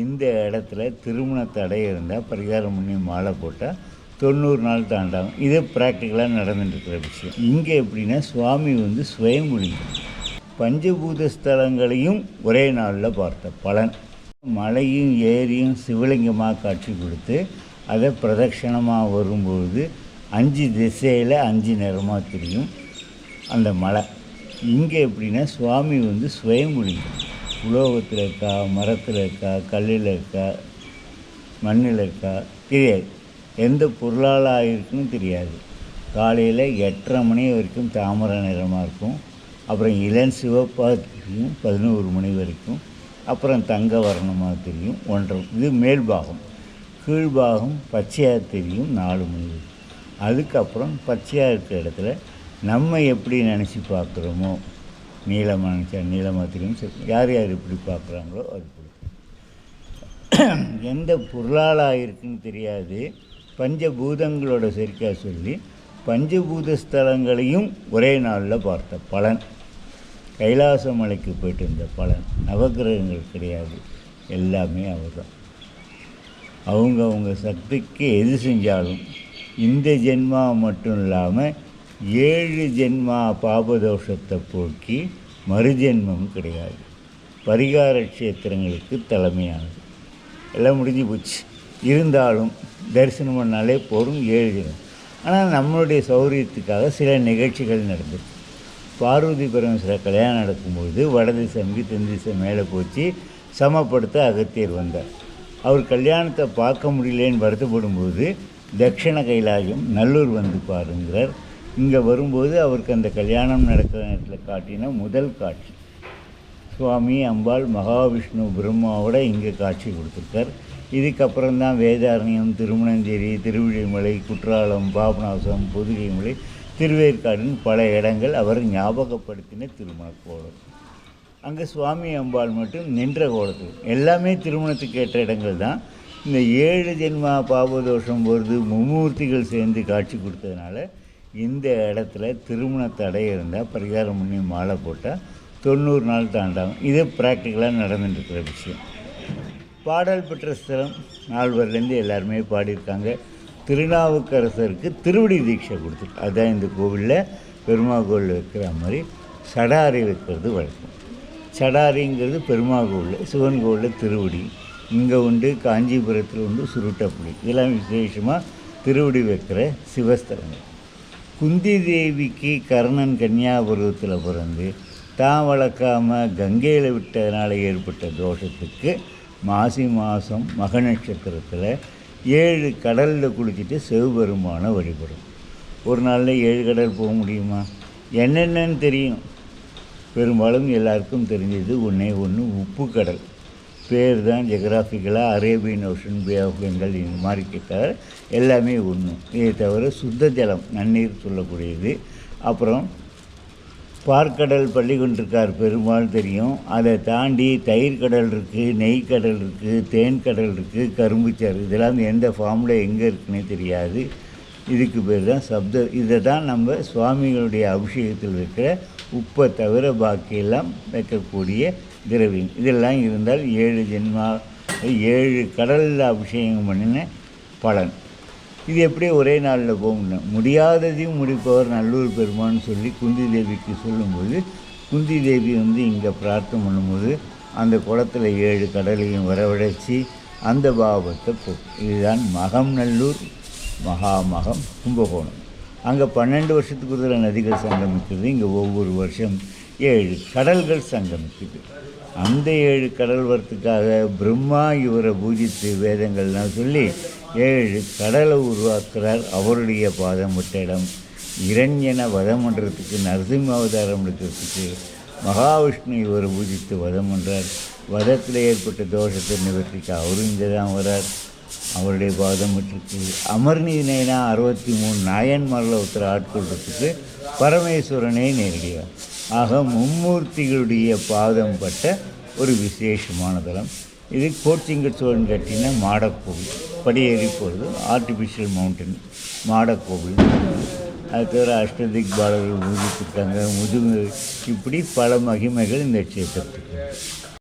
இந்த இடத்துல திருமண தடை இருந்தால் பரிகாரம் பண்ணி மாலை போட்டால் தொண்ணூறு நாள் தாண்டாகும் இது ப்ராக்டிக்கலாக நடந்துட்டுருக்கிற விஷயம். இங்கே எப்படின்னா சுவாமி வந்து சுயம்புலிங்கம் பஞ்சபூத ஸ்தலங்களையும் ஒரே நாளில் பார்த்த பலன். மலையும் ஏரியும் சிவலிங்கமாக காட்சி கொடுத்து அதை பிரதட்சணமாக வரும்பொழுது அஞ்சு திசையில் அஞ்சு நிறமாக தெரியும் அந்த மலை. இங்கே எப்படின்னா சுவாமி வந்து சுயம்புலிங்கம் உலோகத்தில் இருக்கா மரத்தில் இருக்கா கல்லில் இருக்கா மண்ணில் இருக்கா தெரியாது. எந்த பொருளால் ஆகிருக்குன்னு தெரியாது. காலையில் எட்டரை மணி வரைக்கும் தாமரை நிறமாக இருக்கும். அப்புறம் இளம் சிவப்பாக தெரியும் பதினோரு மணி வரைக்கும். அப்புறம் தங்க வர்ணமாக தெரியும் ஒன்றரை இது மேல்பாகம் கீழ்பாகம் பச்சையாக தெரியும் நாலு மணி வரைக்கும். அதுக்கப்புறம் பச்சையாக இருக்கிற இடத்துல நம்ம எப்படி நினச்சி பார்க்குறோமோ நீளமாக நீளமத்திலும் யார் யார் எப்படி பார்க்குறாங்களோ அது பிடிக்கும் எந்த பொருளால் இருக்குன்னு தெரியாது. பஞ்சபூதங்களோட சரிக்காக சொல்லி பஞ்சபூத ஸ்தலங்களையும் ஒரே நாளில் பார்த்த பலன். கைலாச மலைக்கு போயிட்டு இருந்த பலன். நவகிரகங்கள் கிடையாது. எல்லாமே அவர் தான் சக்திக்கு எது செஞ்சாலும் இந்த ஜென்மா மட்டும் இல்லாமல் ஏழு ஜென்மா பாபதோஷத்தை போக்கி மறுஜென்மம் கிடையாது. பரிகார க்ஷேத்திரங்களுக்கு தலைமையானது. எல்லாம் முடிஞ்சு போச்சு. இருந்தாலும் தரிசனம் பண்ணாலே போதும் ஏழு தினம் ஆனால் நம்மளுடைய சௌரியத்துக்காக சில நிகழ்ச்சிகள் நடந்துச்சு பார்வதி பரமேஸ்வர கல்யாணம் நடக்கும்போது வடதிசைக்கு தென் திசை மேலே போச்சு. சமப்படுத்த அகத்தியர் வந்தார். அவர் கல்யாணத்தை பார்க்க முடியலேன்னு வருத்தப்படும்போது தட்சிண கைலாயம் நல்லூர் வந்து பாருங்கிறார். இங்கே வரும்போது அவருக்கு அந்த கல்யாணம் நடக்கிற நேரத்தில் காட்டின முதல் காட்சி. சுவாமி அம்பாள் மகாவிஷ்ணு பிரம்மாவோட இங்கே காட்சி கொடுத்துருக்கார். இதுக்கப்புறம் தான் வேதாரண்யம் திருமணஞ்சேரி திருவிழிமலை குற்றாலம் பாபநாசம் புதுகைமலை திருவேற்காடுன்னு பல இடங்கள் அவர் ஞாபகப்படுத்தின திருமண கோலம். அங்கே சுவாமி அம்பாள் மட்டும் நின்ற கோலத்தில் எல்லாமே திருமணத்துக்கு ஏற்ற இடங்கள் தான். இந்த ஏழு ஜென்மா பாபதோஷம் வருது மும்மூர்த்திகள் சேர்ந்து காட்சி கொடுத்ததுனால இந்த இடத்துல திருமண தடை இருந்தால் பரிகாரம் பண்ணி மாலை போட்டால் தொண்ணூறு நாள் தாண்டாகும். இது ப்ராக்டிக்கலாக நடந்துட்டுருக்கிற விஷயம். பாடல் பெற்ற ஸ்தலம் நால்வர்லேருந்து எல்லாருமே பாடியிருக்காங்க. திருநாவுக்கரசருக்கு திருவடி தீட்சை கொடுத்துருக்கு அதுதான் இந்த கோவிலில் பெருமா கோவில் வைக்கிற மாதிரி சடாரி வைக்கிறது வழக்கம். சடாரிங்கிறது பெருமா கோவில் சிவன் கோவிலில் திருவடி. இங்கே உண்டு காஞ்சிபுரத்தில் உண்டு சுருட்டப்புலி இதெல்லாம் விசேஷமாக திருவடி வைக்கிற சிவஸ்தலங்கள். குந்தி தேவிக்கு கர்ணன் கன்னியாபுரத்தில் பிறந்து தான் வளர்க்காமல் கங்கையில் விட்டதுனால ஏற்பட்ட தோஷத்துக்கு மாசி மாதம் மக நட்சத்திரத்தில் ஏழு கடலில் குளிச்சுட்டு சிவபெருமானை வழிபடும். ஒரு நாளில் ஏழு கடல் போக முடியுமா? என்னென்னு தெரியும். பெரும்பாலும் எல்லாருக்கும் தெரிஞ்சது ஒன்றே ஒன்று உப்பு கடல் பேர் தான் ஜெகராஃபிக்கலாக அரேபியன் ஓஷன் பே ஆஃப் இந்த மாதிரி கேட்டால் எல்லாமே ஒன்று இதை தவிர சுத்த ஜலம் நன்னீர் சொல்லக்கூடியது. அப்புறம் பார்க்கடல் பள்ளி கொண்டிருக்கார் பெரும்பாலும் தெரியும். அதை தாண்டி தயிர் கடல் இருக்குது நெய் கடல் இருக்குது தேன் கடல் இருக்குது கரும்புச்சாறு இதெல்லாம் எந்த ஃபார்மில் எங்கே இருக்குன்னே தெரியாது. இதுக்கு பேர் தான் சப்த இதை தான் நம்ம சுவாமிகளுடைய அபிஷேகத்தில் இருக்கிற உப்பை தவிர பாக்கியெல்லாம் வைக்கக்கூடிய திரவியம் இதெல்லாம் இருந்தால் ஏழு ஜென்மா ஏழு கடலில் அபிஷேகம் பண்ணின பலன். இது எப்படியே ஒரே நாளில் போக முடியும்? முடியாததையும் முடிப்பவர் நல்லூர் பெருமான்னு சொல்லி குந்தி தேவிக்கு சொல்லும்போது குந்தி தேவி வந்து இங்கே பிரார்த்தனை பண்ணும்போது அந்த குளத்தில் ஏழு கடலையும் வரவழைச்சி அந்த பாவத்தை போ இதுதான் மகம் நல்லூர் மகாமகம் கும்பகோணம். அங்கே பன்னெண்டு வருஷத்துக்கு ஒரு நதிகள் சங்கமிக்கிறது. இங்கே ஒவ்வொரு வருஷம் ஏழு கடல்கள் சங்கமிக்குது அந்த ஏழு கடல் வரத்துக்காக பிரம்மா இவரை பூஜித்து வேதங்கள்லாம் சொல்லி ஏழு கடலை உருவாக்குறார் அவருடைய பாதம் விட்ட இடம். இரண்யனை வதம் பண்ணுறதுக்கு நரசிம்ம அவதாரம் எடுக்கிறதுக்கு மகாவிஷ்ணு இவரை பூஜித்து வதம் பண்ணுறார் வதத்தில் ஏற்பட்ட தோஷத்தை நிவர்த்திக்கு அவரும் இங்கே தான் வரார். அவருடைய பாதம் விட்டுருக்கு. அமர்நீதினா அறுபத்தி மூணு நாயன்மாரில் ஒருத்தர் ஆட்கொள்றதுக்கு பரமேஸ்வரனே நேரடியாக ஆக மும்மூர்த்திகளுடைய பாதம் பட்ட ஒரு விசேஷமான தலம். இது கோச்சிங்கட் சோழன் கட்டின மாடக்கோவில். படியேறி போகிறது ஆர்டிஃபிஷியல் மவுண்டன் மாடக்கோவில். அது தவிர அஷ்டதிக் பாலர்கள் ஊதித்திருக்காங்க முதுகு இப்படி பல மகிமைகள் இந்த க்ஷேத்திரத்துக்கு